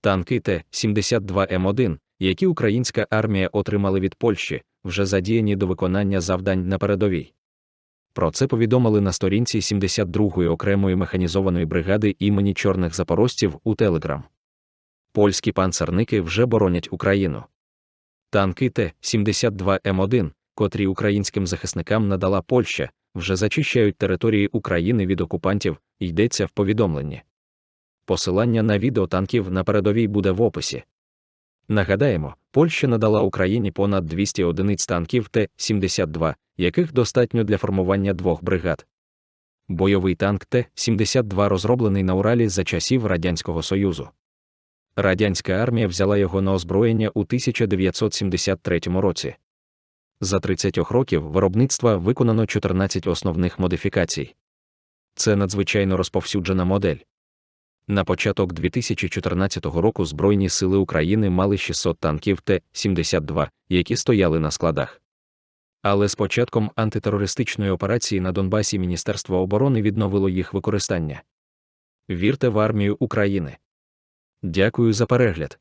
Танки Т-72М1, які українська армія отримали від Польщі, вже задіяні до виконання завдань на передовій. Про це повідомили на сторінці 72-ї окремої механізованої бригади імені чорних запорожців у Телеграм. Польські панцерники вже боронять Україну. Танки Т-72М1, котрі українським захисникам надала Польща, вже зачищають території України від окупантів, йдеться в повідомленні. Посилання на відео танків на передовій буде в описі. Нагадаємо, Польща надала Україні понад 200 одиниць танків Т-72, яких достатньо для формування двох бригад. Бойовий танк Т-72 розроблений на Уралі за часів Радянського Союзу. Радянська армія взяла його на озброєння у 1973 році. За 30 років виробництва виконано 14 основних модифікацій. Це надзвичайно розповсюджена модель. На початок 2014 року Збройні сили України мали 600 танків Т-72, які стояли на складах. Але з початком антитерористичної операції на Донбасі Міністерство оборони відновило їх використання. Вірте в армію України. Дякую за перегляд.